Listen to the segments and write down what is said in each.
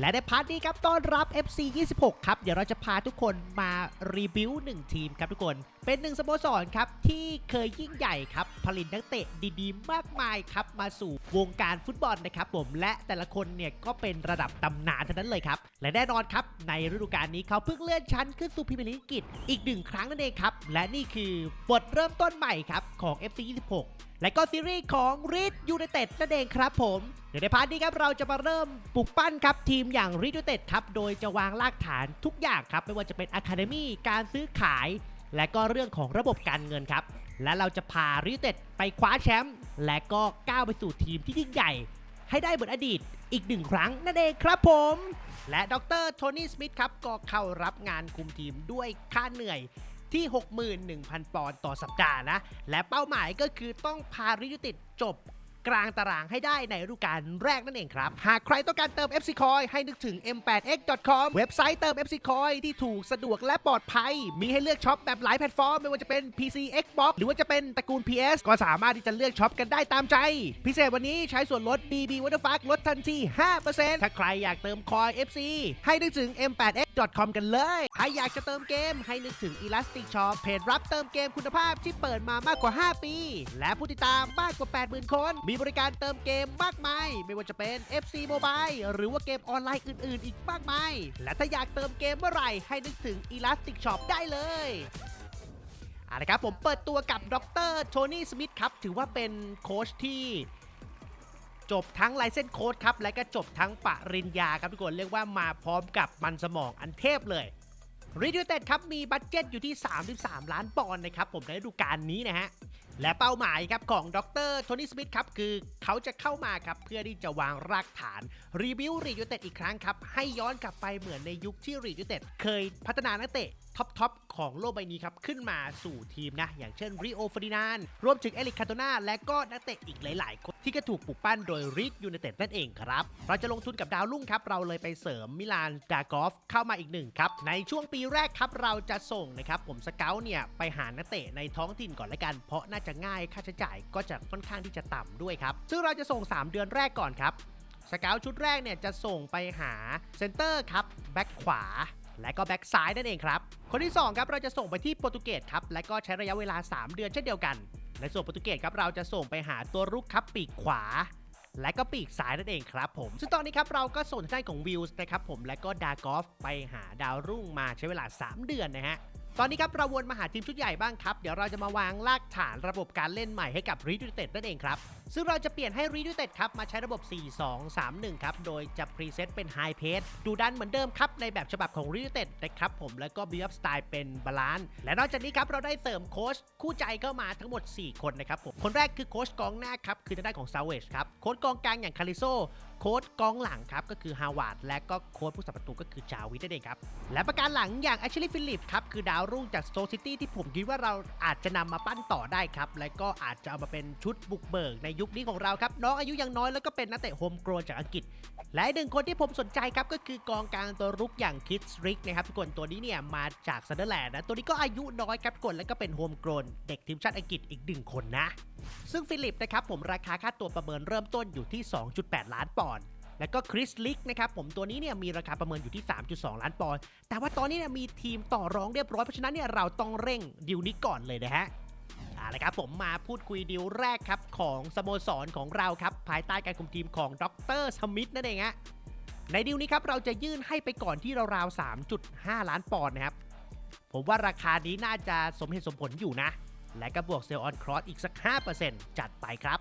และในพาร์ทนี้ครับต้อนรับ FC 26 ครับ เดี๋ยวเราจะพาทุกคนมารีบิวหนึ่งทีมครับทุกคน เป็นหนึ่งสโมสรครับที่เคยยิ่งใหญ่ครับ ผลิตนักเตะดีๆ มากมายครับ มาสู่วงการฟุตบอลนะครับผมและแต่ละคนเนี่ยก็เป็นระดับตำนานทั้งนั้นเลยครับ และแน่นอนครับ ในฤดูกาลนี้เขาเพิ่งเลื่อนชั้นขึ้นสู่พรีเมียร์ลีกอังกฤษอีกหนึ่งครั้งนั่นเองครับและนี่คือบทเริ่มต้นใหม่ครับของ FC 26และก็ซีรีส์ของรีดยู i นเต็ดนั่นเองครับผมเดี๋ยวในพาร์ทนี้ครับเราจะมาเริ่มปลูกปั้นครับทีมอย่างรีดยู i นเต็ดครับโดยจะวางรากฐานทุกอย่างครับไม่ว่าจะเป็นอะคาเดมี่การซื้อขาย และก็เรื่องของระบบการเงินครับ และเราจะพารีดยู i นเต็ดไปคว้าแชมป์และก็ก้าวไปสู่ทีมที่ยิ่งใหญ่ ให้ได้เหมือนอดีตอีกหนึ่งครั้งนั่นเองครับผม และดรโทนี่สมิธครับก็เข้ารับงานคุมทีมด้วยค่าเหนื่อย ที่ 61,000 ปอนด์ต่อสัปดาห์นะ และเป้าหมายก็คือต้องพาริยุติดจบ กลางตารางให้ได้ในฤดูกาลแรกนั่นเองครับ หากใครต้องการเติม FC Coin ให้นึกถึง m8x.com เว็บไซต์เติม FC Coin ที่ถูกสะดวกและปลอดภัย มีให้เลือกช็อปแบบหลายแพลตฟอร์ม ไม่ว่าจะเป็น PC Xbox หรือว่าจะเป็นตระกูล PS ก็สามารถที่จะเลือกช็อปกันได้ตามใจ พิเศษวันนี้ใช้ส่วนลด BB w a t e r f a r k ลดทันที 5%ถ้าใครอยากเติมคอย FC ให้นึกถึง m8x.com กันเลยถ้าอยากจะเติมเกมให้นึกถึง Elastic Shop เพจรับเติมเกมคุณภาพที่เปิดมามากกว่า 5 ปี และผู้ติดตามมากกว่า 80,000 คนมีบริการเติมเกมมากมาย ไม่ว่าจะเป็น FC Mobile หรือว่าเกมออนไลน์อื่น ๆ อีกมากมาย และถ้าอยากเติมเกมเมื่อไหร่ให้นึกถึง Elastic Shop ได้เลยเอาละครับผมเปิดตัวกับดรโทนี่สมิธครับ ถือว่าเป็นโค้ชที่จบทั้งไลเซนโค้ดครับ และก็จบทั้งปริญญาครับทุกคนเรียกว่ามาพร้อมกับมันสมองอันเทพเลยรีดิวเต็ดครับ มีบัตเจ็ตอยู่ที่ 33 ล้านปอนด์นะครับ ผมในฤดูกาลนี้นะฮะ และเป้าหมายครับของดรโทนี่สมิธครับคือเขาจะเข้ามาครับเพื่อที่จะวางรากฐานรีวิวรีดิวเต็ดอีกครั้งครับให้ย้อนกลับไปเหมือนในยุคที่รีดิวเต็ดเคยพัฒนานักเตะท็อปทอปของโลกใบนี้ครับ ขึ้นมาสู่ทีมนะ อย่างเช่นริโอฟ r ดินานรวมถึงเอลิคคาโตนาและก็นักเตะอีกหลาย ๆ คน ที่ก็ถูกปลูกปั้นโดยริดยู i นเต็ดนั่นเองครับ เราจะลงทุนกับดาวรุ่งครับ เราเลยไปเสริมมิลานดากอฟเข้ามาอีกหนึ่งครับ ในช่วงปีแรกครับ เราจะส่งนะครับ ผมสเกลเนี่ย ไปหานักเตะในท้องถิ่นก่อนละกันเพราะน่าจะจะง่ายค่าใช้จ่ายก็จะค่อนข้างที่จะต่ำด้วยครับ ซึ่งเราจะส่ง 3 เดือนแรกก่อนครับสเกลชุดแรกเนี่ยจะส่งไปหาเซนเตอร์ครับแบ็คขวาและก็แบ็กซ้ายนั่นเองครับ คนที่ 2 ครับเราจะส่งไปที่โปรตุเกสครับและก็ใช้ระยะเวลา 3 เดือนเช่นเดียวกันในส่วนโปรตุเกสครับเราจะส่งไปหาตัวรุกครับปีกขวา และก็ปีกซ้ายนั่นเองครับผม ซึ่งตอนนี้ครับเราก็ส่งทางด้านของวิลส์นะครับผมและก็ดากอฟไปหาดาวรุ่งมาใช้เวลา 3 เดือนนะฮะ ตอนนี้ครับเราวนมาหาทีมชุดใหญ่บ้างครับ เดี๋ยวเราจะมาวางรากฐานระบบการเล่นใหม่ให้กับรีดูเต็ดนั่นเองครับซึ่งเราจะเปลี่ยนให้รีดูเต็ดครับ มาใช้ระบบ 4-2-3-1 ครับ โดยจะพรีเซตเป็นไฮเพ e ดูดันเหมือนเดิมครับ ในแบบฉบับของรีดูเต็ดนะครับผมแล้วก็บิวอัพสไตล์เป็นบาลานซ์และนอกจากนี้ครับ เราได้เสริมโค้ชคู่ใจเข้ามาทั้งหมด 4 คนนะครับผมคนแรกคือโค้ชกองหน้าครับ คือทางด้านของซาเวชครับโค้ชกองกลางอย่างคาริโซโค้ชกองหลังครับ ก็คือฮาวาดและก็โค้ชผู้สับประตูก็คือจาวิทนั่นเองครับ และประการหลังอย่างแอชลีย์ฟิลิปครับ คือดาวรุ่งจากโตซิตี้ที่ผมคิดว่าเราอาจจะนำมาปั้นต่อได้ครับ และก็อาจจะเอามาเป็นชุดบุกเบิกในยุคนี้ของเราครับ น้องอายุยังน้อยแล้วก็เป็นนักเตะโฮมโกรจากอังกฤษ และอีกหนึ่งคนที่ผมสนใจครับก็คือกองกลางตัวรุกอย่างคิดสริกนะครับทุกคนตัวนี้เนี่ยมาจากซันเดอร์แลนด์นะตัวนี้ก็อายุน้อยครับทุกคนแล้วก็เป็นโฮมโกรนเด็กทีมชาติอังกฤษอีกหนึ่งคนนะ ซึ่งฟิลิปนะครับผมราคาค่าตัวประเมินเริ่มต้นอยู่ที่ 2.8 ล้านปอนด์แล้วก็คริสลิกนะครับผมตัวนี้เนี่ยมีราคาประเมินอยู่ที่ 3.2 ล้านปอนด์แต่ว่าตอนนี้เนี่ยมีทีมต่อรองเรียบร้อยเพราะฉะนั้นเนี่ยเราต้องเร่งดิวนี้ก่อนเลยนะฮะาละครับผมมาพูดคุยดิวแรกครับของสโมสรของเราครับภายใต้การคุมทีมของดรสมิธนั่นเองฮะในดิวนี้ครับเราจะยื่นให้ไปก่อนที่ราวๆ3.5 ล้านปอนด์นะครับ ผมว่าราคานี้น่าจะสมเหตุสมผลอยู่นะ และก็บวกเซลล์ออนครอสอีกสัก 5%จัดไปครับ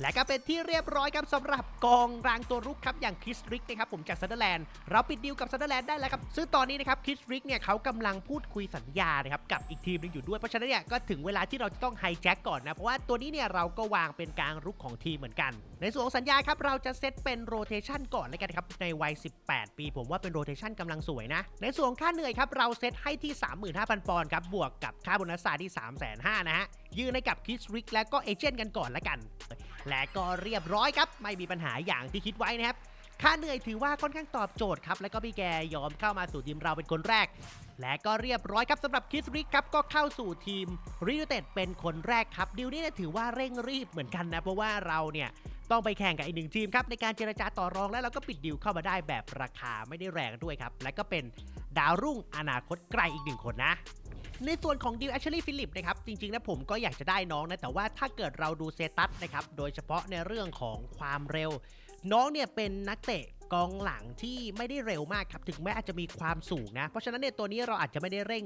และก็เป็นที่เรียบร้อยครับสำหรับกองรางตัวรุกครับอย่างคริสริกนะครับผมจากซันเดอร์แลนด์เราปิดดีลกับซันเดอร์แลนด์ได้แล้วครับซึ่งตอนนี้นะครับคริสริกเนี่ยเขากำลังพูดคุยสัญญานะครับกับอีกทีมหนึงอยู่ด้วยเพราะฉะนั้นเนี่ยก็ถึงเวลาที่เราจะต้องไฮแจ็คก่อนนะเพราะว่าตัวนี้เนี่ยเราก็วางเป็นกลางรุกของทีมเหมือนกัน ในส่วนของสัญญาครับเราจะเซตเป็นโรเทชันก่อนเลยกันครับในวัย 18 ปี ผมว่าเป็นโรเทชันกำลังสวยนะในส่วนของค่าเหนื่อยครับเราเซตให้ที่ 35,000 ปอนด์ครับบวกกับค่าโบนัสซาที่ 3 5 0 0 0นะฮะยื่นให้กับคริสริกและก็เอเจนต์กันก่อนละกัน และก็เรียบร้อยครับไม่มีปัญหาอย่างที่คิดไว้นะครับค่าเหนื่อยถือว่าค่อนข้างตอบโจทย์ครับ แล้วก็พี่แกยอมเข้ามาสู่ทีมเราเป็นคนแรก และก็เรียบร้อยครับสำหรับคิสริกครับก็เข้าสู่ทีมริวเต็ดเป็นคนแรกครับดิวนี้เนี่ยถือว่าเร่งรีบเหมือนกันนะ เพราะว่าเราเนี่ยต้องไปแข่งกับอีกหนึ่งทีมครับ ในการเจรจาต่อรองแล้วเราก็ปิดดีลเข้ามาได้แบบราคาไม่ได้แรงด้วยครับ และก็เป็นดาวรุ่งอนาคตไกลอีกหนึ่งคนนะ ในส่วนของดิวแอชลีย์ฟิลิปนะครับจริงๆนะผมก็อยากจะได้น้องนะแต่ว่าถ้าเกิดเราดูเซตัสนะครับโดยเฉพาะในเรื่องของความเร็ว น้องเนี่ยเป็นนักเตะกองหลังที่ไม่ได้เร็วมากครับถึงแม้อาจจะมีความสูงนะ เพราะฉะนั้นเนี่ยตัวนี้เราอาจจะไม่ได้เร่ง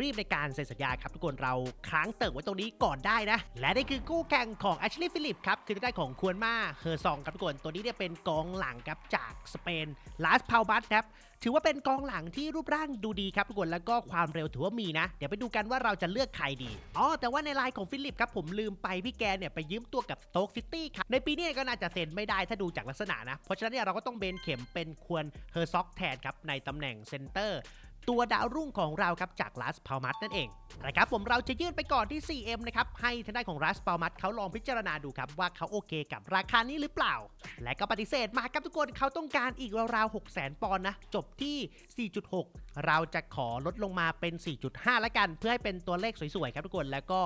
รีบในการเซ็นสัญญาครับทุกคนเราค้างเติ่งไว้ตรงนี้ก่อนได้นะ และนี่คือคู่แข่งของแอชลีย์ฟิลิปครับคือทางด้ของควนมาเฮอร์ซองครับทุกคนตัวนี้เนี่ยเป็นกองหลังครับจากสเปนลาสพาวบัสครับถือว่าเป็นกองหลังที่รูปร่างดูดีครับทุกคนแล้วก็ความเร็วถือว่ามีนะ เดี๋ยวไปดูกันว่าเราจะเลือกใครดีอ๋อแต่ว่าในไลน์ของฟิลิปครับผมลืมไปพี่แกเนี่ยไปยืมตัวกับสโต๊กซิตี้ครับในปีนี้ก็น่าจะเซ็นไม่ได้ถ้าดูจากลักษณะนะ เพราะฉะนั้นเนี่ยเราก็ต้องเบนเข็มเป็นควรเฮอร์ซ็อกแทนครับในตำแหน่งเซนเตอร์ ตัวดาวรุ่งของเราครับจากลาสพาวมัสนั่นเองนะครับผมเราจะยื่นไปก่อนที่ 4M นะครับให้ทางด้านของลาสพาวมัสเขาลองพิจารณาดูครับว่าเขาโอเคกับราคานี้หรือเปล่า และก็ปฏิเสธมาครับทุกคนเขาต้องการอีกราวๆ6 0 0 0 0ปอนด์นะจบที่ 4.6 เราจะขอลดลงมาเป็น 4.5แล้วกัน เพื่อให้เป็นตัวเลขสวยๆครับทุกคนแล้วก็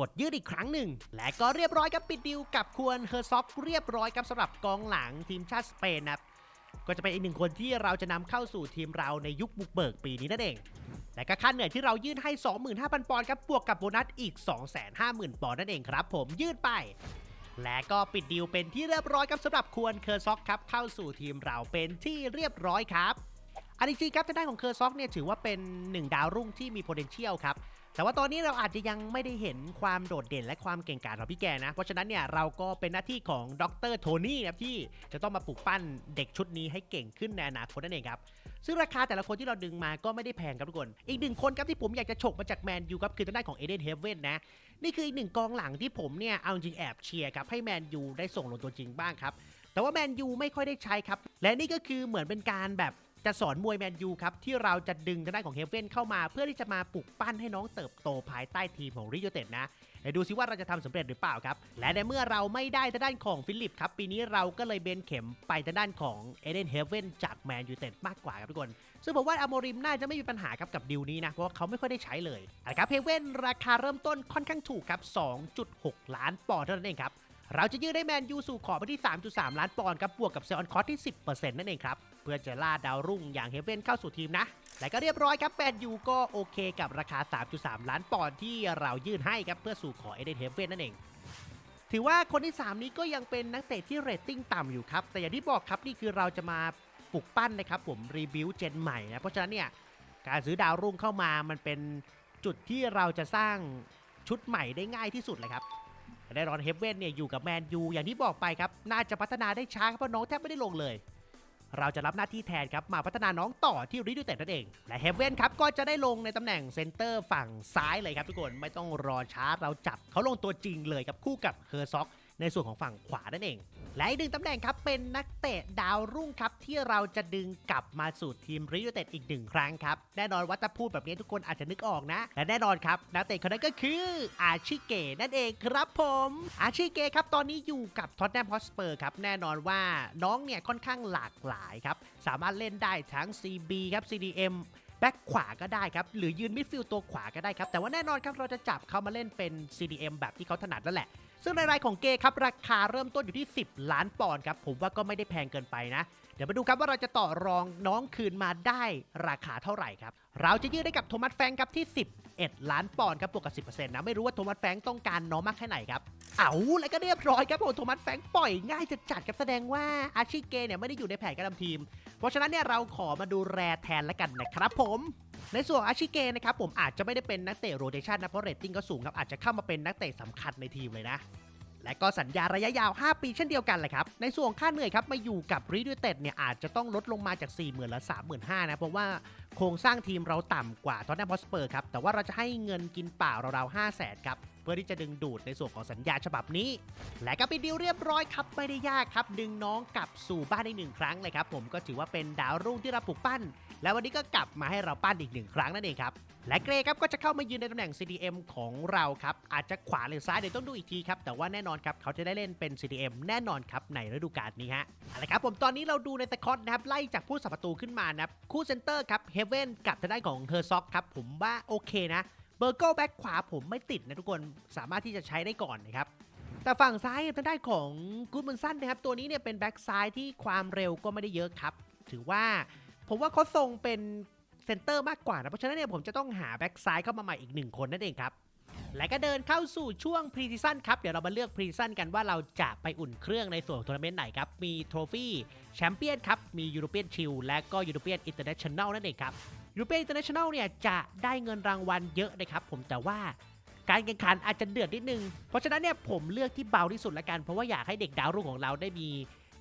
กดยืดอีกครั้งหนึ่ง และก็เรียบร้อยครับปิดดิวกับควรเฮอร์ซ็อกเรียบร้อยครับสำหรับกองหลังทีมชาติสเปนนะ ก็จะเป็นอีกหนึ่งคนที่เราจะนำเข้าสู่ทีมเราในยุคบุกเบิกปีนี้นั่นเอง และก็ค่าเหนื่อยที่เรายื่นให้ 25,000 ปอนด์ครับบวกกับโบนัสอีก 250,000 ปอนด์นั่นเองครับผมยื่นไป และก็ปิดดีลเป็นที่เรียบร้อยครับสำหรับควรเคอร์ซ็อกครับเข้าสู่ทีมเราเป็นที่เรียบร้อยครับอันจริงครับทางด้านของเคอร์ซ็อกเนี่ยถือว่าเป็นหนึ่งดาวรุ่งที่มี potential ครับ แต่ว่าตอนนี้เราอาจจะยังไม่ได้เห็นความโดดเด่นและความเก่งกาจของพี่แกนะ เพราะฉะนั้นเนี่ยเราก็เป็นหน้าที่ของดรโทนี่ครับที่จะต้องมาปลูกปั้นเด็กชุดนี้ให้เก่งขึ้นในอนาคตนั่นเองครับ ซึ่งราคาแต่ละคนที่เราดึงมาก็ไม่ได้แพงครับทุกคน อีกหนึ่งคนครับที่ผมอยากจะฉกมาจากแมนยูครับคือทางด้านของเอเดนเฮเว่นนะ นี่คืออีกหนึ่งกองหลังที่ผมเนี่ยเอาจริงแอบเชียร์ครับให้แมนยูได้ส่งลงตัวจริงบ้างครับแต่ว่าแมนยูไม่ค่อยได้ใช้ครับและนี่ก็คือเหมือนเป็นการแบบ จะสอนมวยแมนยูครับ ที่เราจะดึงทางด้านของเฮเว่นเข้ามา เพื่อที่จะมาปลุกปั้นให้น้องเติบโตภายใต้ทีมของริโยเต็ดนะเดี๋ยวดูซิว่าเราจะทำสำเร็จหรือเปล่าครับ และในเมื่อเราไม่ได้ทางด้านของฟิลิปครับ ปีนี้เราก็เลยเบนเข็มไปทางด้านของเอเดนเฮเว่นจากแมนยูเต็ดมากกว่าครับทุกคน ซึ่งผมว่าอโมริมน่าจะไม่มีปัญหาครับกับดิวนี้นะ เพราะว่าเขาไม่ค่อยได้ใช้เลยนะครับเฮเว่นราคาเริ่มต้นค่อนข้างถูกครับ 2.6 ล้านปอนด์เท่านั้นเองครับเราจะยืดได้แมนยูสู่ขอบไปที่ 3.3 ล้านปอนด์ครับบวกกับเซออนคอสที่ 10%นั่นเองครับ เพื่อจะล่าดาวรุ่งอย่างเฮเว่นเข้าสู่ทีมนะและก็เรียบร้อยครับแมนยูก็โอเคกับราคา 3.3 ล้านปอนด์ที่เรายื่นให้ครับเพื่อสู่ขอเอเดนเฮเว่นนั่นเองถือว่าคนที่ 3 นี้ก็ยังเป็นนักเตะที่เรตติ้งต่ำอยู่ครับ แต่อย่างที่บอกครับนี่คือเราจะมาปลุกปั้นนะครับผมรีบิวเจนใหม่นะเพราะฉะนั้นเนี่ยการซื้อดาวรุ่งเข้ามามันเป็นจุดที่เราจะสร้างชุดใหม่ได้ง่ายที่สุดเลยครับแต่แน่นอนเฮฟเว่นเนี่ยอยู่กับแมนยูอย่างที่บอกไปครับ น่าจะพัฒนาได้ช้าครับเพราะน้องแทบไม่ได้ลงเลย เราจะรับหน้าที่แทนครับมาพัฒนาน้องต่อที่ริดูเต็ดนั่นเอง และเฮเว่นครับก็จะได้ลงในตำแหน่งเซนเตอร์ฝั่งซ้ายเลยครับทุกคนไม่ต้องรอช้าเราจับเขาลงตัวจริงเลยครับคู่กับเฮอร์ซ็อก ในส่วนของฝั่งขวานั่นเอง และอีกหนึ่งตำแหน่งครับเป็นนักเตะดาวรุ่งครับที่เราจะดึงกลับมาสู่ทีมริโอเต็ดอีกหนึ่งครั้งครับแน่นอนว่าถ้าพูดแบบนี้ทุกคนอาจจะนึกออกนะ และแน่นอนครับนักเตะคนนั้นก็คืออาชิเกะนั่นเองครับผม อาชิเกะครับตอนนี้อยู่กับท็อตแนมฮอสเปอร์ครับแน่นอนว่าน้องเนี่ยค่อนข้างหลากหลายครับสามารถเล่นได้ทั้ง CB ครับ CDM แบ็คขวาก็ได้ครับ หรือยืนมิดฟิลด์ตัวขวาก็ได้ครับ แต่ว่าแน่นอนครับ เราจะจับเขามาเล่นเป็น CDM แบบที่เขาถนัดนั่นแหละ ซึ่งในรายของเกครับราคาเริ่มต้นอยู่ที่ 10 ล้านปอนด์ครับผมว่าก็ไม่ได้แพงเกินไปนะ เดี๋ยวมาดูครับว่าเราจะต่อรองน้องคืนมาได้ราคาเท่าไหร่ครับเราจะยืดได้กับโทมัสแฟงครับที่ 11 ล้านปอนด์ครับบวกกับ 10%นะไม่รู้ว่าโทมัสแฟงต้องการน้องมากแค่ไหนครับเอาแล้วก็เรียบร้อยครับผมโทมัสแฟงปล่อยง่ายจะจัดครับแสดงว่าอาชิเกเนี่ยไม่ได้อยู่ในแผนการทำทีม เพราะฉะนั้นเนี่ยเราขอมาดูแรแทนแล้วกันนะครับผมในส่วนอาชิเกนะครับผมอาจจะไม่ได้เป็นนักเตะโรเตชันนะเพราะเรตติ้งก็สูงครับอาจจะเข้ามาเป็นนักเตะสำคัญในทีมเลยนะ และก็สัญญาระยะยาว 5 ปีเช่นเดียวกันแหละครับ ในส่วนค่าเหนื่อยครับมาอยู่กับรีดิวเต็ดเนี่ยอาจจะต้องลดลงมาจาก 40,000ละ3 5 0 0 0นะเพราะว่าโครงสร้างทีมเราต่ำกว่าตอนแนมพอสเปอร์ครับ แต่ว่าเราจะให้เงินกินเปล่าราวๆ5 0 0 0 0 0ครับ เพื่อที่จะดึงดูดในส่วนของสัญญาฉบับนี้ และก็เป็นดีลเรียบร้อยครับ ไม่ได้ยากครับ ดึงน้องกลับสู่บ้านอีกหนึ่งครั้งเลยครับผมก็ถือว่าเป็นดาวรุ่งที่เราปลูกปั้น แล้ววันนี้ก็กลับมาให้เราปั้นอีกหนึ่งครั้งนั่นเองครับ และเกรครับก็จะเข้ามายืนในตำแหน่ง CDM ของเราครับ อาจจะขวาหรือซ้ายเดี๋ยวต้องดูอีกทีครับ แต่ว่าแน่นอนครับเขาจะได้เล่นเป็น CDM แน่นอนครับในฤดูกาลนี้ฮะเอาละครับผมตอนนี้เราดูในสกอตนะครับไล่จากผู้สับประตูขึ้นมานะครับคู่เซนเตอร์ครับเฮเว่นกับทางด้านของเฮอร์ซ็อกครับผมว่าโอเคนะเบอร์เกิลแบ็คขวาผมไม่ติดนะทุกคนสามารถที่จะใช้ได้ก่อนนะครับแต่ฝั่งซ้ายทางด้านของกูดมันสั้นนะครับตัวนี้เนี่ยเป็นแบ็กซ้ายที่ความเร็วก็ไม่ได้เยอะครับ ถือว่า ผมว่าเขาทรงเป็นเซนเตอร์มากกว่านะ เพราะฉะนั้นเนี่ยผมจะต้องหาแบ็กซ้ายเข้ามาใหม่อีกหนึ่งคนนั่นเองครับ และก็เดินเข้าสู่ช่วงพรีซีซั่นครับ เดี๋ยวเรามาเลือกพรีซีซั่นกันว่าเราจะไปอุ่นเครื่องในส่วนของทัวร์นาเมนต์ไหนครับ มีโทรฟี่แชมเปี้ยนครับ มียูโรเปียนชิลและก็ยูโรเปียนอินเตอร์เนชั่นแนลนั่นเองครับยูโรเปียนอินเตอร์เนชั่นแนลเนี่ยจะได้เงินรางวัลเยอะนะครับผมแต่ว่าการแข่งขันอาจจะเดือดนิดนึง เพราะฉะนั้นเนี่ยผมเลือกที่เบาที่สุดละกัน เพราะว่าอยากให้เด็กดาวรุ่งของเราได้มี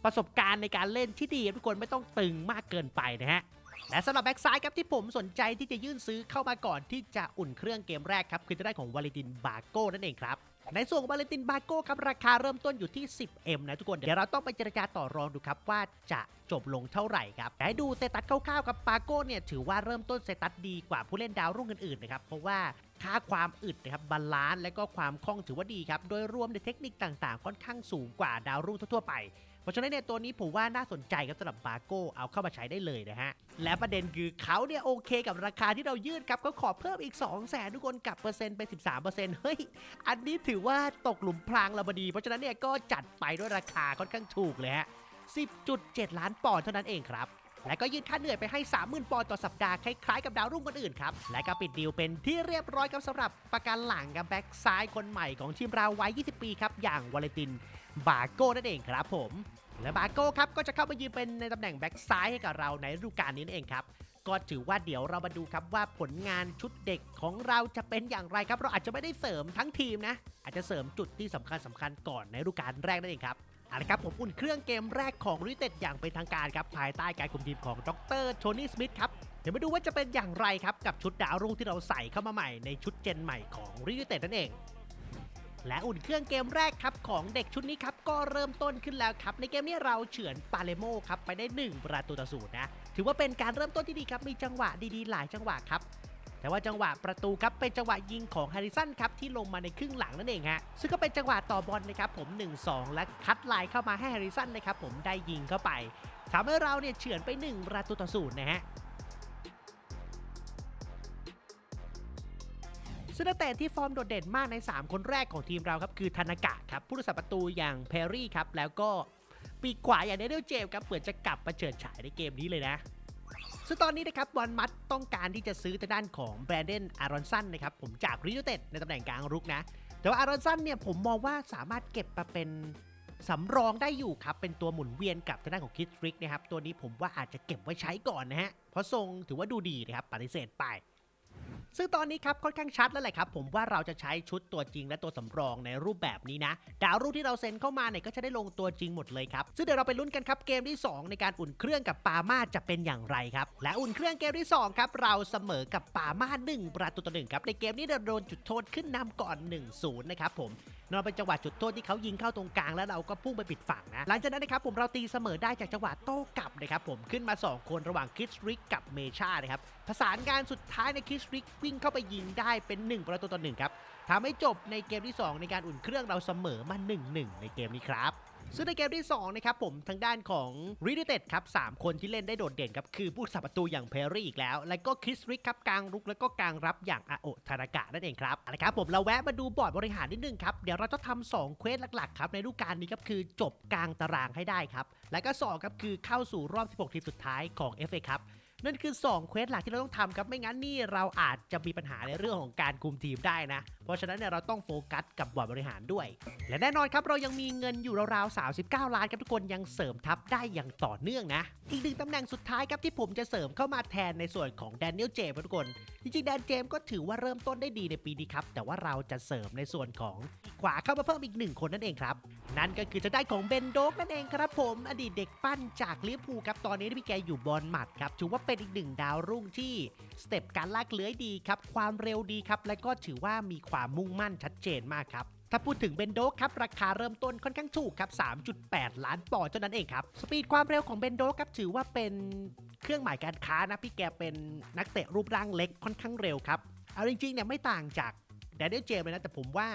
ประสบการณ์ในการเล่นที่ดีทุกคนไม่ต้องตึงมากเกินไปนะฮะและสำหรับแบ็กซ้ายครับที่ผมสนใจที่จะยื่นซื้อเข้ามาก่อนที่จะอุ่นเครื่องเกมแรกครับคือจะได้ของวาเลนตินบาโก้นั่นเองครับในส่วนของวาเลนตินบาโก้ครับราคาเริ่มต้นอยู่ที่ 10M นะทุกคน เดี๋ยวเราต้องไปเจรจาต่อรองดูครับว่าจะจบลงเท่าไหร่ครับให้ดูเซตัสคร่าวๆกับบาโก้เนี่ยถือว่าเริ่มต้นเซตัสดีกว่าผู้เล่นดาวรุ่งอื่นๆนะครับเพราะว่าค่าความอึดนะครับบาลานซ์และก็ความคล่องถือว่าดีครับโดยรวมในเทคนิคต่างๆ ค่อนข้างสูงกว่าดาวรุ่งทั่วๆไป เพราะฉะนั้นเนี่ยตัวนี้ผมว่าน่าสนใจครับสำหรับบาโก้เอาเข้ามาใช้ได้เลยนะฮะ และประเด็นคือเขาเนี่ยโอเคกับราคาที่เรายื่นครับเขาขอเพิ่มอีก 2 0 0แสนทุกคนกับเปอร์เซ็นต์เป็น 13%เฮ้ย อันนี้ถือว่าตกหลุมพรางเราพอดี เพราะฉะนั้นเนี่ยก็จัดไปด้วยราคาค่อนข้างถูกเลยฮะ 10.7 ล้านปอนด์เท่านั้นเองครับและก็ยืนค่าเหนื่อยไปให้ 30,000 ปอนด์ต่อสัปดาห์ คล้ายๆกับดาวรุ่งคนอื่นครับ และก็ปิดดีลเป็นที่เรียบร้อยครับสำหรับประกันหลังกับแบ็กซ้ายคนใหม่ของทีมเราวัย 20 ปีครับ อย่างวาเลติน บาโก้นั่นเองครับผมและบาโก้ครับก็จะเข้ามายืนเป็นในตำแหน่งแบ็กซ้ายให้กับเราในฤดูกาลนี้นั่นเองครับก็ถือว่าเดี๋ยวเรามาดูครับว่าผลงานชุดเด็กของเราจะเป็นอย่างไรครับ เราอาจจะไม่ได้เสริมทั้งทีมนะ อาจจะเสริมจุดที่สำคัญสำคัญก่อนในฤดูกาลแรกนั่นเองครับเอาละครับผมอุ่นเครื่องเกมแรกของริเต็ดอย่างเป็นทางการครับภายใต้การคุมทีมของดรโทนี่สมิธครับเดี๋ยวมาดูว่าจะเป็นอย่างไรครับกับชุดดาวรุ่งที่เราใส่เข้ามาใหม่ในชุดเจนใหม่ของริเต็ดนั่นเอง และอุ่นเครื่องเกมแรกครับของเด็กชุดนี้ครับก็เริ่มต้นขึ้นแล้วครับในเกมนี้เราเฉือนปาเลโมครับไปได้ 1 ประตูต่อศูนย์นะถือว่าเป็นการเริ่มต้นที่ดีครับมีจังหวะดีๆ หลายจังหวะครับแต่ว่าจังหวะประตูครับเป็นจังหวะยิงของแฮร์ริสันครับที่ลงมาในครึ่งหลังนั่นเองฮะซึ่งก็เป็นจังหวะต่อบอลนะครับผม 1-2 และคัดไลน์เข้ามาให้แฮร์ริสันนะครับผมได้ยิงเข้าไปทำให้เราเนี่ยเฉือนไป 1 ประตูต่อศูนย์นะฮะ ซึ่งนักเตะที่ฟอร์มโดดเด่นมากใน 3 คนแรกของทีมเราครับคือธนากะครับผู้รักษาประตูอย่างเพรรี่ครับแล้วก็ปีกขวาอย่างเดนิเอลเจมส์ครับเหมือนจะกลับมาเฉิดฉายในเกมนี้เลยนะซึ่งตอนนี้นะครับบอลมัดต้องการที่จะซื้อทางด้านของแบรนเดนอารอนสันนะครับผมจากริโนเต็ดในตำแหน่งกลางรุกนะ แต่ว่าอารอนสันเนี่ยผมมองว่าสามารถเก็บมาเป็นสำรองได้อยู่ครับ เป็นตัวหมุนเวียนกับทางด้านของคิดริกนะครับ ตัวนี้ผมว่าอาจจะเก็บไว้ใช้ก่อนนะฮะ เพราะทรงถือว่าดูดีนะครับ ปฏิเสธไป ซึ่งตอนนี้ครับค่อนข้างชัดแล้วแหละครับผมว่าเราจะใช้ชุดตัวจริงและตัวสำรองในรูปแบบนี้นะ ดาวรุ่งที่เราเซ็นเข้ามาเนี่ยก็จะได้ลงตัวจริงหมดเลยครับ ซึ่งเดี๋ยวเราไปลุ้นกันครับเกมที่ 2 ในการอุ่นเครื่องกับปามาจะเป็นอย่างไรครับ และอุ่นเครื่องเกมที่2ครับเราเสมอกับปามา1ประตูต่อหนึ่งครับในเกมนี้เราโดนจุดโทษขึ้นนำก่อน 1-0 นะครับผม เราเป็นจังหวะจุดโทษที่เขายิงเข้าตรงกลางแล้วเราก็พุ่งไปปิดฝั่งนะ หลังจากนั้นนะครับผมเราตีเสมอได้จากจังหวะโต้กลับนะครับผมขึ้นมา 2 คนระหว่างคิสริกกับเมชานะครับประสานงานสุดท้ายในคิสริกวิ่งเข้าไปยิงได้เป็น 1 ประตูต่อหนึ่งครับทำให้จบในเกมที่ 2 ในการอุ่นเครื่องเราเสมอมา1-1ในเกมนี้ครับ ซึ่งในเกมที่2นะครับผมทางด้านของริดิเต็ดครับ3คนที่เล่นได้โดดเด่นครับคือผู้สับประตูอย่างเพรรี่อีกแล้ว และก็คริสริกครับกลางรุกแล้วก็กลางรับอย่างอาโอธานากะนั่นเองครับอาละครับผมเราแวะมาดูบอร์ดบริหารนิดนึงครับเดี๋ยวเราจะทำ2เควสหลักๆครับในฤดูกาลนี้ครับคือจบกลางตารางให้ได้ครับและก็สองครับคือเข้าสู่รอบ 16 ทีมสุดท้ายของ FA ครับนั่นคือ2เควสหลักที่เราต้องทำครับไม่งั้นนี่เราอาจจะมีปัญหาในเรื่องของการคุมทีมได้นะ ราะฉะนั้นเนี่ยเราต้องโฟกัสกับบอร์ดบริหารด้วย และแน่นอนครับเรายังมีเงินอยู่ราวๆ39 ล้านครับทุกคนยังเสริมทัพได้อย่างต่อเนื่องนะ อีกหนึ่งตำแหน่งสุดท้ายครับที่ผมจะเสริมเข้ามาแทนในส่วนของแดเนียลเจมส์ครับทุกคนจริงๆแดนเจมส์ก็ถือว่าเริ่มต้นได้ดีในปีนี้ครับแต่ว่าเราจะเสริมในส่วนของขวาเข้ามาเพิ่มอีกหนึ่งคนนั่นเองครับนั่นก็คือจะได้ของเบนโดกนั่นเองครับผมอดีตเด็กปั้นจากลิเวอร์พูลครับตอนนี้พี่แกอยู่บอลหมัดครับถือว่าเป็นอีกหนึ่งดาวรุ่งที่ สเต็ปการลากเลื้อยดีครับ ความเร็วดีครับ และก็ถือว่ามีความมุ่งมั่นชัดเจนมากครับถ้าพูดถึงเบนโดครับ ราคาเริ่มต้นค่อนข้างถูกครับ 3.8 ล้านปอนด์เท่านั้นเองครับ สปีดความเร็วของเบนโดครับ ถือว่าเป็นเครื่องหมายการค้านะ พี่แกเป็นนักเตะรูปร่างเล็กค่อนข้างเร็วครับ เอาจริงๆเนี่ยไม่ต่างจากแดเนียลเจมส์เลยนะ แต่ผมว่า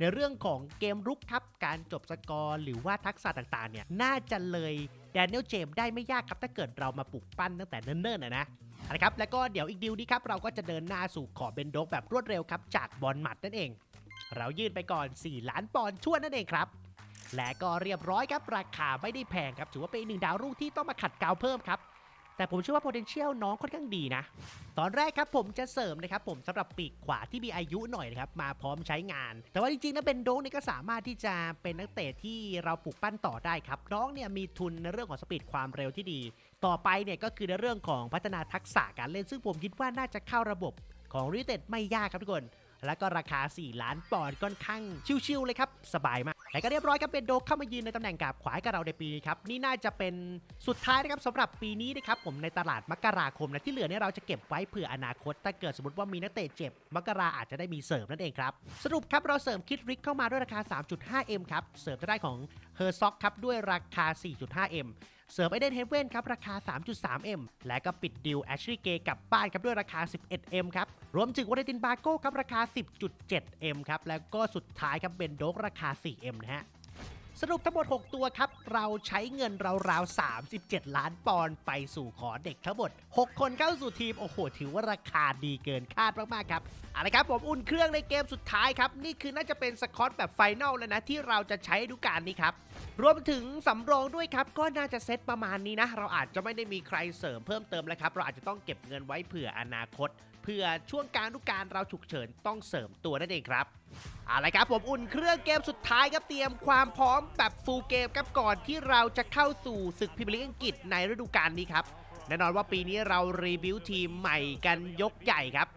ในเรื่องของเกมรุกครับ การจบสกอร์หรือว่าทักษะต่างๆเนี่ยน่าจะเลยแดเนียลเจมส์ได้ไม่ยากครับถ้าเกิดเรามาปลุกปั้นตั้งแต่เนิ่นๆนะ นะครับแล้วก็เดี๋ยวอีกดิวนี้ครับเราก็จะเดินหน้าสู่ขอเบนโดกแบบรวดเร็วครับจากบอลหมัดนั่นเอง เรายื่นไปก่อน 4 ล้านปอนด์ชวนนั่นเองครับและก็เรียบร้อยครับราคาไม่ได้แพงครับถือว่าเป็นหนึ่งดาวรุ่งที่ต้องมาขัดเกลาเพิ่มครับ แต่ผมเชื่อว่า potential น้องค่อนข้างดีนะ ตอนแรกครับผมจะเสริมนะครับผมสำหรับปีกขวาที่มีอายุหน่อยนะครับมาพร้อมใช้งาน แต่ว่าจริงๆแล้วเบนโดงนี่ก็สามารถที่จะเป็นนักเตะที่เราปลูกปั้นต่อได้ครับ น้องเนี่ยมีทุนในเรื่องของสปีดความเร็วที่ดี ต่อไปเนี่ยก็คือในเรื่องของพัฒนาทักษะการเล่น ซึ่งผมคิดว่าน่าจะเข้าระบบของริเต็ดไม่ยากครับทุกคน แล้วก็ราคา 4 ล้านปอนด์ค่อนข้างชิวๆเลยครับ สบายมาก และก็เรียบร้อยครับเป็นโดเข้ามายืนในตำแหน่งกาบขวายกับเราในปีนี้ครับ นี่น่าจะเป็นสุดท้ายนะครับสำหรับปีนี้นะครับผมในตลาดมกราคมนะที่เหลือเนี่ยเราจะเก็บไว้เผื่ออนาคต ถ้าเกิดสมมติว่ามีนักเตะเจ็บ มกราอาจจะได้มีเสริมนั่นเองครับ สรุปครับเราเสริมคิดริกเข้ามาด้วยราคา 3.5M ครับ เสริมจะได้ของ เฮอร์ซ็อกครับด้วยราคา 4.5M เสริมไอเดนเฮเว่นครับราคา 3.3M และก็ปิดดิวแอชลีย์เกย์กับบ้านครับด้วยราคา 11M ครับ รวมถึงวอเลตินบาโก้ครับราคา 10.7M ครับ แล้วก็สุดท้ายครับเบนโดกราคา 4M นะฮะ สรุปทั้งหมด 6 ตัวครับ เราใช้เงินราวๆ 37 ล้านปอนด์ไปสู่ขอเด็กทั้งหมด 6 คนเข้าสู่ทีม โอ้โห ถือว่าราคาดีเกินคาดมากๆครับเอาละครับผมอุ่นเครื่องในเกมสุดท้ายครับ นี่คือน่าจะเป็นสกอตแบบไฟนอลแล้วนะ ที่เราจะใช้ดูการนี้ครับ รวมถึงสำรองด้วยครับ ก็น่าจะเซตประมาณนี้นะ เราอาจจะไม่ได้มีใครเสริมเพิ่มเติมแล้วครับ เราอาจจะต้องเก็บเงินไว้เผื่ออนาคต เพื่อช่วงกลารทุกการเราฉุกเฉินต้องเสริมตัวนั่นเองครับเอาละครับผมอุ่นเครื่องเกมสุดท้ายครับเตรียมความพร้อมแบบฟูลเกมครับก่อนที่เราจะเข้าสู่ศึกพรีเมียร์ลีกอังกฤษในฤดูกาลนี้ครับแน่นอนว่าปีนี้เรารีบิวทีมใหม่กันยกใหญ่ครับ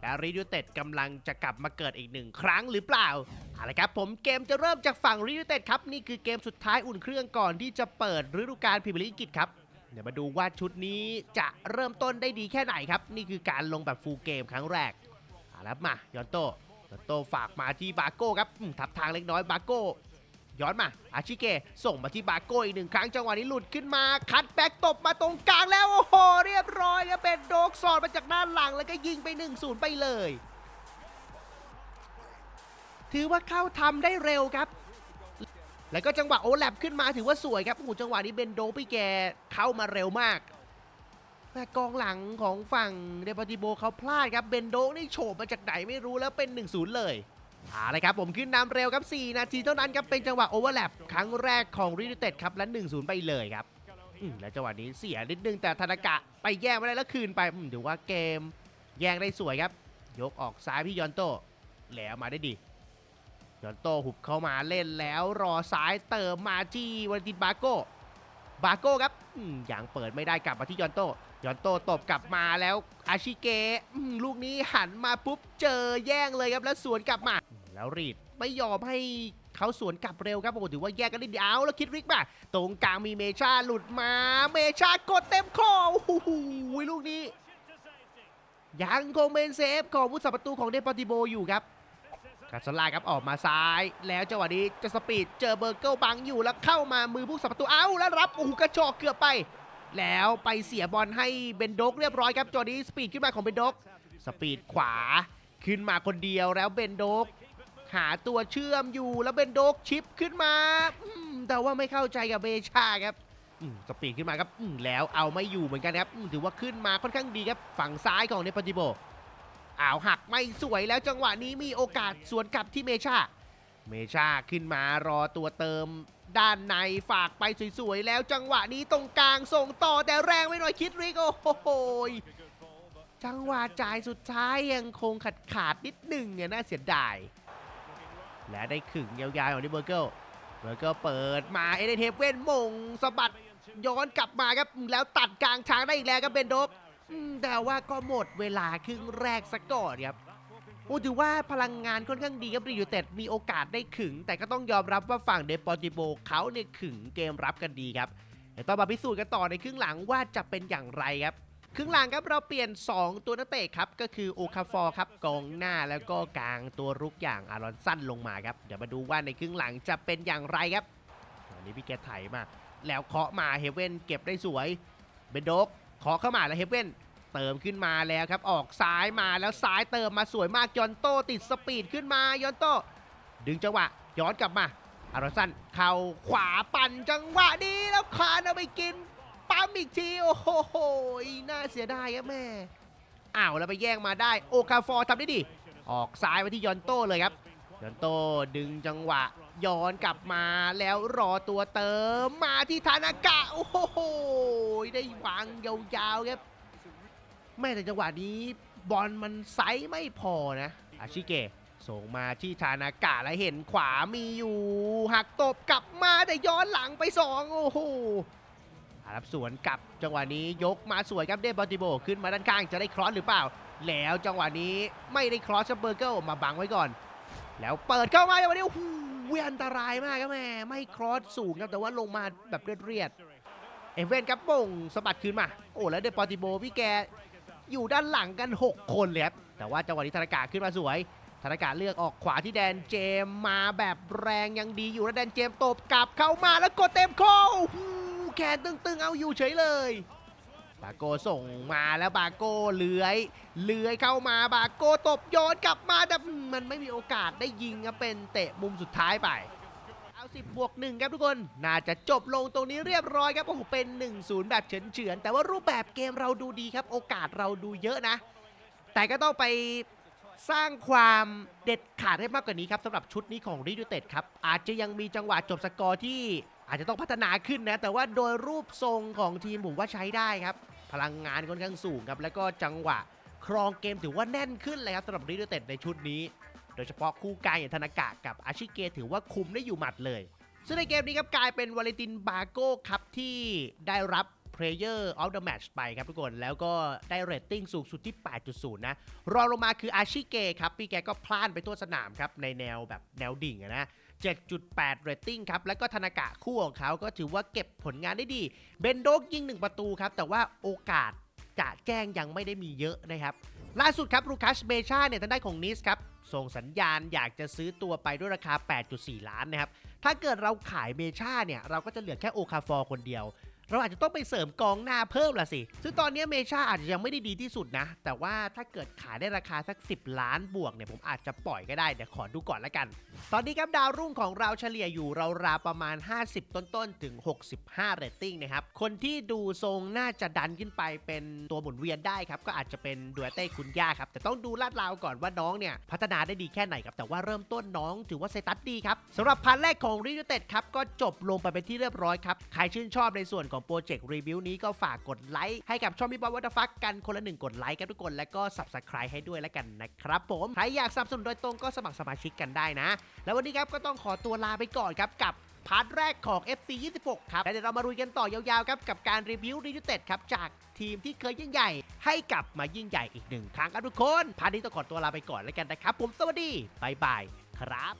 และรีดิวเต็ดกำลังจะกลับมาเกิดอีกหนึ่งครั้งหรือเปล่าเอาละครับผมเกมจะเริ่มจากฝั่งรีดิวเต็ดครับนี่คือเกมสุดท้ายอุ่นเครื่องก่อนที่จะเปิดฤดูกาลพรีเมียร์ลีกอังกฤษครับ เดี๋ยวมาดูว่าชุดนี้จะเริ่มต้นได้ดีแค่ไหนครับ นี่คือการลงแบบฟูลเกมครั้งแรกเอาละมายอนโตยอนโตฝากมาที่บาโก้ครับทับทางเล็กน้อยบาโก้ย้อนมาอาชิเกะส่งมาที่บาโก้อีกหนึ่งครั้งจังหวะนี้หลุดขึ้นมาคัดแบ็กตบมาตรงกลางแล้วโอ้โหเรียบร้อยครับเป็นโดกสอดมาจากด้านหลังแล้วก็ยิงไป1-0ไปเลย ถือว่าเข้าทำได้เร็วครับ แล้วก็จังหวะโอแลปขึ้นมาถือว่าสวยครับโอ้โหจังหวะนี้เบนโดพี่แกเข้ามาเร็วมากแต่กองหลังของฝั่งเดปาติโบเขาพลาดครับเบนโดนี่โฉบมาจากไหนไม่รู้แล้วเป็น1-0เลยเอาละครับผมขึ้นนำเร็วครับ 4 นาทีเท่านั้นครับ เป็นจังหวะโอเวอร์แลปครั้งแรกของริเต็ดครับ และ 1-0 ไปเลยครับและจังหวะนี้เสียนิดนึงแต่ธนากะไปแย่งไม่ได้แล้วคืนไปถือว่าเกมแย่งได้สวยครับ ยกออกซ้ายพี่ยอนโตแล้วมาได้ดี ยอนโตหุบเข้ามาเล่นแล้วรอซ้ายเติมมาที่วันตินบาโก้บาโก้ครับอืมยังเปิดไม่ได้กลับมาที่ยอนโตยอนโตตบกลับมาแล้วอาชิเกะลูกนี้หันมาปุ๊บเจอแย่งเลยครับแล้วสวนกลับมา แล้วรีดไม่ยอมให้เขาสวนกลับเร็วครับโอ้ถือว่าแยกกันได้ดีเอาแล้วคิดริกมาตรงกลางมีเมชาหลุดมา เมชากดเต็มข้อโอ้โหลูกนี้ ยังคงเป็นเซฟของผู้สับประตูของเดปอติโบอยู่ครับ กาสลาครับออกมาซ้าย แล้วจังหวะนี้จะสปีดเจอเบอร์เกิลบังอยู่แล้วเข้ามามือผู้สับประตูเอ้าแล้วรับโอ้โหกระชอกเกือบไป แล้วไปเสียบอลให้เบนโดกเรียบร้อยครับจังหวะนี้สปีดขึ้นมาของเบนโดกสปีดขวาขึ้นมาคนเดียวแล้วเบนโดกหาตัวเชื่อมอยู่แล้วเบนโดกชิปขึ้นมาแต่ว่าไม่เข้าใจกับเบชาครับสปีดขึ้นมาครับแล้วเอาไม่อยู่เหมือนกันครับถือว่าขึ้นมาค่อนข้างดีครับฝั่งซ้ายของเนปาติโบ อ้าวหักไม่สวยแล้วจังหวะนี้มีโอกาสสวนกลับที่เมชา เมชาขึ้นมารอตัวเติม ด้านในฝากไปสวยๆ แล้วจังหวะนี้ตรงกลางส่งต่อแต่แรงไม่หน่อยคิดริกโอ้โหจังหวะจ่ายสุดท้ายยังคงขาดขาดๆนิดหนึ่งเนี่ยน่าเสียดาย และได้ขึงยาวๆของดิเบอร์เกิลเบอร์เกิลเปิดมาเอเดนเทเว่นมงสะบัดย้อนกลับมาครับแล้วตัดกลางทางได้อีกแล้วครับเบนโดก อืมแต่ว่าก็หมดเวลาครึ่งแรกซะก่อนครับโอ้ถือว่าพลังงานค่อนข้างดีครับรียูเต็ดมีโอกาสได้ขึง แต่ก็ต้องยอมรับว่าฝั่งเดปอติโบเขาเนี่ยขึงเกมรับกันดีครับเดี๋ยวต้องมาพิสูจน์กันต่อในครึ่งหลังว่าจะเป็นอย่างไรครับ ครึ่งหลังครับเราเปลี่ยน 2 ตัวนักเตะครับก็คือโอคาฟอร์ครับกองหน้าแล้วก็กลางตัวรุกอย่างอารอนสั้นลงมาครับเดี๋ยวมาดูว่าในครึ่งหลังจะเป็นอย่างไรครับอันนี้พี่แกไถมา แล้วเคาะมาเฮเว่นเก็บได้สวยเบนโดก เคาะเข้ามาแล้วเฮเว่นเติมขึ้นมาแล้วครับ ออกซ้ายมาแล้วซ้ายเติมมาสวยมากยอนโตติดสปีดขึ้นมายอนโต ดึงจังหวะย้อนกลับมาอารอนสันเข่าขวาปั่นจังหวะดีแล้วคานเอาไปกินปั๊มอีกทีโอ้โหน่าเสียดายครับแม่อ้าวแล้วไปแย่งมาได้โอคาฟอร์ทำได้ดี ออกซ้ายมาที่ยอนโตเลยครับเดินโตดึงจังหวะ ย้อนกลับมาแล้วรอตัวเติมมาที่ธานากะ โอ้โห ได้วางยาวๆครับแม่แต่จังหวะนี้บอลมันไซส์ไม่พอนะอาชิเกะส่งมาที่ธานากะแล้วเห็นขวามีอยู่ หักตบกลับมาแต่ย้อนหลังไปสองโอ้โหอารับสวนกลับจังหวะนี้ยกมาสวยครับเดนบอลติโบขึ้นมาด้านข้างจะได้ครอสหรือเปล่า แล้วจังหวะนี้ไม่ได้ครอสเบอร์เกิลมาบังไว้ก่อน แล้วเปิดเข้ามาจังหวะนี้โอ้โห เวียนอันตรายมากครับแม่ไม่ครอสสูงครับแต่ว่าลงมาแบบเรียดๆเอเวนครับป่งสะบัดคืนมา โอ้แล้วเดนบอติโบพี่แกอยู่ด้านหลังกัน 6 คนเลยครับแต่ว่าจังหวะนี้ธนากาขึ้นมาสวยธนากาเลือกออกขวาที่แดนเจมมาแบบแรงยังดีอยู่แล้วแดนเจมตบกลับเข้ามาแล้วกดเต็มข้อแขนตึงๆเอาอยู่เฉยเลย บาโกส่งมาแล้วบาโกเลื้อยเลื้อยเข้ามาบาโกตบโยนกลับมาแต่มันไม่มีโอกาสได้ยิงครับเป็นเตะมุมสุดท้ายไปเอา10บวก1ครับทุกคนน่าจะจบลงตรงนี้เรียบร้อยครับโอ้โหเป็น 1-0 แบบเฉือนๆแต่ว่ารูปแบบเกมเราดูดีครับ โอกาสเราดูเยอะนะ แต่ก็ต้องไปสร้างความเด็ดขาดให้มากกว่านี้ครับสำหรับชุดนี้ของริดูเต็ดครับ อาจจะยังมีจังหวะจบสกอร์ที่อาจจะต้องพัฒนาขึ้นนะ แต่ว่าโดยรูปทรงของทีมผมว่าใช้ได้ครับ พลังงานค่อนข้างสูงครับแล้วก็จังหวะครองเกมถือว่าแน่นขึ้นเลยครับสำหรับริดูเต็ดในชุดนี้ โดยเฉพาะคู่กายอย่างธนากะกับอาชิเกถือว่าคุมได้อยู่หมัดเลย ซึ่งในเกมนี้ครับกลายเป็นวาเลนตินบาโก้ครับที่ได้รับ Player of the Match ไปครับทุกคน แล้วก็ได้เรตติ้งสูงสุดที่ 8.0 นะ รองลงมาคืออาชิเกครับ พี่แกก็พลาดไปทั่วสนามครับ ในแนวแบบแนวดิ่งนะ 7.8 เรตติ้งครับ แล้วก็ธนากะคู่ของเขาก็ถือว่าเก็บผลงานได้ดี เบนโดกยิง 1 ประตูครับ แต่ว่าโอกาสจะแจ้งยังไม่ได้มีเยอะนะครับ ล่าสุดครับลูคัสเบชาเนี่ยทางด้านของนิสครับ ส่งสัญญาณอยากจะซื้อตัวไปด้วยราคา 8.4 ล้านนะครับ ถ้าเกิดเราขายเมชาเนี่ย เราก็จะเหลือแค่โอคาฟอร์คนเดียว เราอาจจะต้องไปเสริมกองหน้าเพิ่มละสิ ซึ่งตอนนี้เมชาอาจจะยังไม่ได้ดีที่สุดนะ แต่ว่าถ้าเกิดขายได้ราคาสัก 10 ล้านบวกเนี่ยผมอาจจะปล่อยก็ได้ เดี๋ยวขอดูก่อนละกัน ตอนนี้ครับดาวรุ่งของเราเฉลี่ยอยู่ราวๆประมาณ 50 ต้นๆ ถึง 65 เรตติ้งนะครับ คนที่ดูทรงน่าจะดันขึ้นไปเป็นตัวหมุนเวียนได้ครับ ก็อาจจะเป็นดูเต้คุณย่าครับ แต่ต้องดูลาดราวก่อนว่าน้องเนี่ยพัฒนาได้ดีแค่ไหนครับ แต่ว่าเริ่มต้นน้องถือว่าเซตัสดีครับสำหรับพาร์ทแรกของรี u เต็ดครับก็จบลงไปเป็นที่เรียบร้อยครับ ใครชื่นชอบในส่วนของโปรเจกต์รีวิวนี้ก็ฝากกดไลค์ให้กับช่องพี่บอลวัตฟักกันคนละหนึ่งกดไลค์ครับทุกคนและก็ subscribe ให้ด้วยแล้วกันนะครับผมใครอยากสนับสนุนโดยตรงก็สมัครสมาชิกกันได้นะ แล้ววันนี้ครับก็ต้องขอตัวลาไปก่อนครับกับพาร์ทแรกของ FC 26 ครับ แล้วเดี๋ยวเรามารุยกันต่อยาวๆครับ กับการรีวิวรีวิวเต็ดครับ จากทีมที่เคยยิ่งใหญ่ ให้กลับมายิ่งใหญ่อีกหนึ่งครั้งครับทุกคน พาร์ทนี้ต้องขอตัวลาไปก่อนแล้วกันนะครับ ผมสวัสดีบายบายครับ